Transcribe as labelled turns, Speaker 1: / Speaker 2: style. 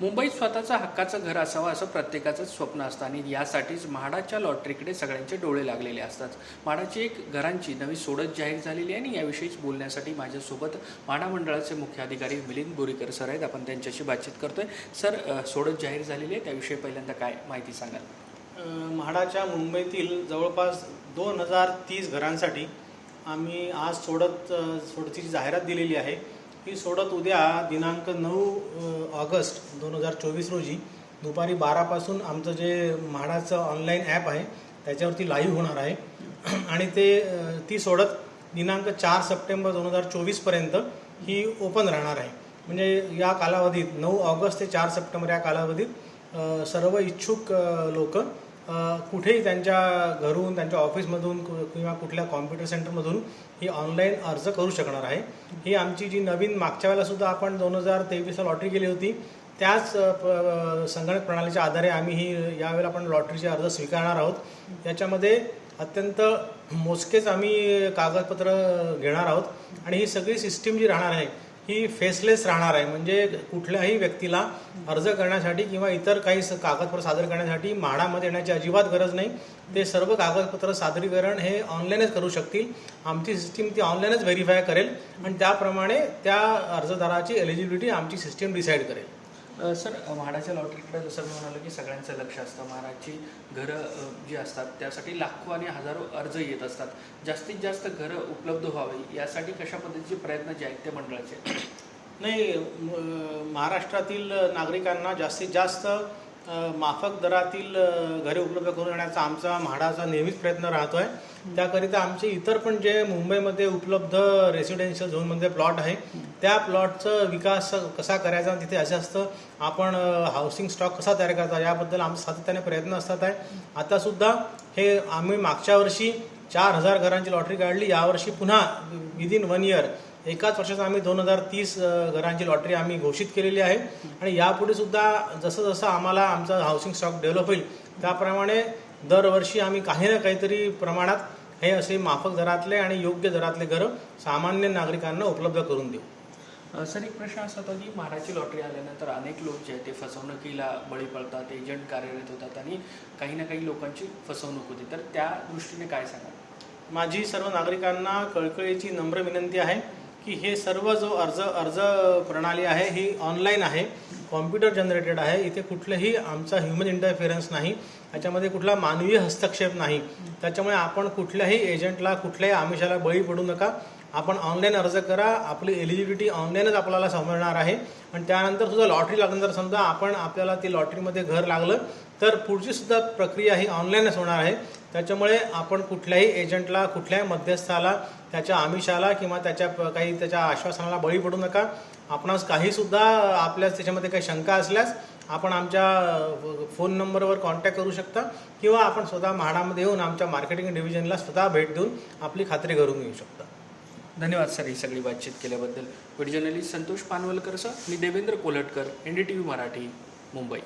Speaker 1: मुंबईत स्वतःचं हक्काचं घर असावं असं प्रत्येकाचंच स्वप्न असतं आणि यासाठीच म्हाडाच्या लॉटरीकडे सगळ्यांचे डोळे लागलेले असतात. म्हाडाची एक घरांची नवी सोडत जाहीर झालेली आहे आणि याविषयीच बोलण्यासाठी माझ्यासोबत म्हाडा मंडळाचे मुख्य अधिकारी मिलिंद बोरीकर सर आहेत. आपण त्यांच्याशी बातचीत करतोय. सर सोडत जाहीर झालेली आहे. त्याविषयी पहिल्यांदा काय माहिती सांगाल?
Speaker 2: म्हाडाच्या मुंबईतील जवळपास दोन हजार तीस घरांसाठी आम्ही आज सोडत सोडतीची जाहिरात दिलेली आहे. ही सोडत उद्या दिनांक नऊ ऑगस्ट दोन हजार चोवीस रोजी दुपारी बारापासून आमचं जे म्हाडाचं ऑनलाईन ॲप आहे त्याच्यावरती लाईव्ह होणार आहे. आणि ते ती सोडत दिनांक चार सप्टेंबर दोन हजार चोवीसपर्यंत ही ओपन राहणार आहे. म्हणजे या कालावधीत नऊ ऑगस्ट ते चार सप्टेंबर या कालावधीत सर्व इच्छुक लोक कुठेही त्यांच्या घरून त्यांच्या ऑफिसमधून किंवा कुठल्या कॉम्प्युटर सेंटरमधून ही ऑनलाईन अर्ज करू शकणार आहे. ही आमची जी नवीन मागच्या वेळेला सुद्धा आपण दोन हजार तेवीसला लॉटरी केली होती त्याच प- संगणक प्रणालीच्या आधारे आम्ही ही यावेळेला आपण लॉटरीचे अर्ज स्वीकारणार आहोत. याच्यामध्ये अत्यंत मोजकेच आम्ही कागदपत्र घेणार आहोत. आणि ही सगळी सिस्टीम जी राहणार आहे ही फेसलेस राहणार आहे. म्हणजे कुठल्याही व्यक्तीला अर्ज करण्यासाठी किंवा इतर काही स- कागदपत्र सादर करण्यासाठी म्हाडामध्ये येण्याची अजिबात गरज नाही. ते सर्व कागदपत्र सादरीकरण हे ऑनलाईनच करू शकतील. आमची सिस्टीम ती ऑनलाईनच व्हेरीफाय करेल आणि त्याप्रमाणे त्या अर्जदाराची एलिजिबिलिटी आमची सिस्टीम डिसाईड करेल.
Speaker 1: सर म्हाडाच्या लॉटरीकडे जसं मी म्हणालो की सगळ्यांचं लक्ष असतं. म्हाडाची घरं जी असतात त्यासाठी लाखो आणि हजारो अर्ज येत असतात. जास्तीत जास्त घरं उपलब्ध व्हावी यासाठी कशा पद्धतीचे प्रयत्न जे आहेत ते मंडळाचे?
Speaker 2: नाही महाराष्ट्रातील नागरिकांना जास्तीत जास्त माफक दरातील घरे उपलब्ध करून देण्याचा आमचा म्हाडाचा नेहमीच प्रयत्न राहतो आहे त्याकरिता आमचे इतर पण जे मुंबईमध्ये उपलब्ध रेसिडेन्शियल झोनमध्ये प्लॉट आहे त्या प्लॉटचं विकास कसा करायचा तिथे असं असतं आपण हाऊसिंग स्टॉक कसा तयार करायचा याबद्दल आमचे सातत्याने प्रयत्न असतात आहे. आतासुद्धा हे आम्ही मागच्या वर्षी चार हजार घरांची लॉटरी काढली. यावर्षी पुन्हा विदिन वन इयर एकाच वर्षात आम्ही दोन हजार तीस घरांची लॉटरी आम्ही घोषित केलेली आहे. आणि यापुढे सुद्धा जसं जसं आम्हाला आमचा हाऊसिंग स्टॉक डेव्हलप होईल त्याप्रमाणे दरवर्षी आम्ही काही ना काहीतरी प्रमाणात हे असे माफक दरातले आणि योग्य दरातले घरं सामान्य नागरिकांना उपलब्ध करून देऊ.
Speaker 1: सर एक प्रश्न असा होता की म्हाडाची लॉटरी आल्यानंतर अनेक लोक जे आहेत ते फसवणुकीला बळी पडतात एजंट कार्यरत होतात आणि काही ना काही लोकांची फसवणूक होते. तर त्या दृष्टीने काय सांगा
Speaker 2: माझी सर्व नागरिकांना कळकळीची नम्र विनंती आहे की हे सर्व जो अर्ज अर्ज प्रणाली आहे ही ऑनलाईन आहे. कॉम्प्युटर जनरेटेड आहे. इथे कुठलंही आमचा ह्युमन इंटरफिरन्स नाही. याच्यामध्ये कुठला मानवीय हस्तक्षेप नाही. त्याच्यामुळे आपण कुठल्याही एजंटला कुठल्याही आमिषाला बळी पडू नका. आपण ऑनलाईन अर्ज करा. आपली एलिजिबिलिटी ऑनलाईनच आपल्याला समजणार आहे. आणि त्यानंतर सुद्धा लॉटरी लागल्यानंतर समजा आपण आपल्याला ती लॉटरीमध्ये घर लागलं तर पुढची सुद्धा प्रक्रिया ही ऑनलाईनच होणार आहे. त्याच्यामुळे आपण कुठल्याही एजंटला कुठल्याही मध्यस्थाला त्याच्या आमिषाला किंवा त्याच्या काही त्याच्या आश्वासनाला बळी पडू नका. आपणास काहीसुद्धा आपल्या त्याच्यामध्ये काही शंका असल्यास आपण आमच्या फोन नंबरवर कॉन्टॅक्ट करू शकता किंवा आपण स्वतः म्हाडामध्ये येऊन आमच्या मार्केटिंग डिव्हिजनला स्वतः भेट देऊन आपली खात्री करून घेऊ शकता.
Speaker 1: धन्यवाद सर ही सगळी बातचीत केल्याबद्दल. Video journalist Santosh Panvalkar sir मी Devendra Kolatkar N D T V Marathi Mumbai.